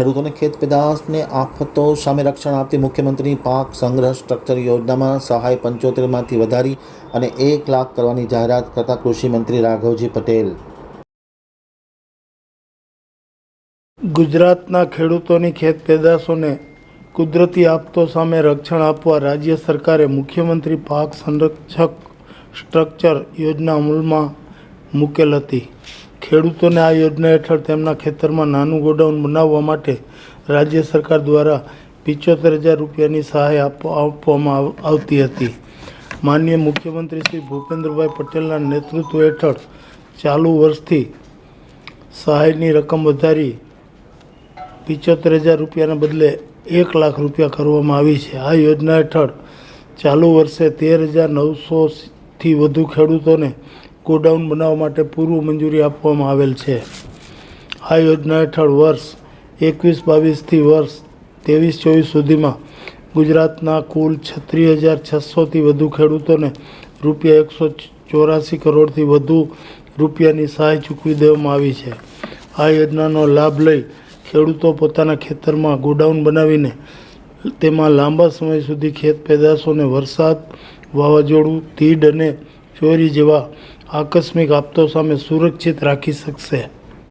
ખેડૂતોને ખેત પેદાશને આફતો સામે રક્ષણ આપતી મુખ્યમંત્રી પાક સંગ્રહ સ્ટ્રક્ચર યોજનામાં સહાય પંચોતેરમાંથી વધારી અને એક લાખ કરવાની જાહેરાત કરતા કૃષિમંત્રી રાઘવજી પટેલ. ગુજરાતના ખેડૂતોની ખેત પેદાશોને કુદરતી આપતો સામે રક્ષણ આપવા રાજ્ય સરકારે મુખ્યમંત્રી પાક સંરક્ષક સ્ટ્રક્ચર યોજના અમલમાં મૂકેલ હતી. ખેડૂતોને આ યોજના હેઠળ તેમના ખેતરમાં નાનું ગોડાઉન બનાવવા માટે રાજ્ય સરકાર દ્વારા પિચોતેર હજાર રૂપિયાની સહાય આપવા આપવામાં આવતી હતી. માનનીય મુખ્યમંત્રી શ્રી ભૂપેન્દ્રભાઈ પટેલના નેતૃત્વ હેઠળ ચાલુ વર્ષથી સહાયની રકમ વધારી પિચોતેર હજાર રૂપિયાના બદલે એક લાખ રૂપિયા કરવામાં આવી છે. આ યોજના હેઠળ ચાલુ વર્ષે તેર હજાર નવસોથી વધુ ખેડૂતોને ગોડાઉન બનાવવા માટે પૂર્વ મંજૂરી આપવામાં આવેલ છે. આ યોજના હેઠળ વર્ષ એકવીસ બાવીસથી વર્ષ ત્રેવીસ ચોવીસ સુધીમાં ગુજરાતના કુલ છત્રીસ હજાર છસોથી વધુ ખેડૂતોને રૂપિયા એકસો ચોરાસી કરોડથી વધુ રૂપિયાની સહાય ચૂકવી દેવામાં આવી છે. આ યોજનાનો લાભ લઈ ખેડૂતો પોતાના ખેતરમાં ગોડાઉન બનાવીને તેમાં લાંબા સમય સુધી ખેત પેદાશોને વરસાદ વાવાઝોડું, તીડ અને ચોરી જેવા આકસ્મિક આપતો સામે સુરક્ષિત રાખી શકશે.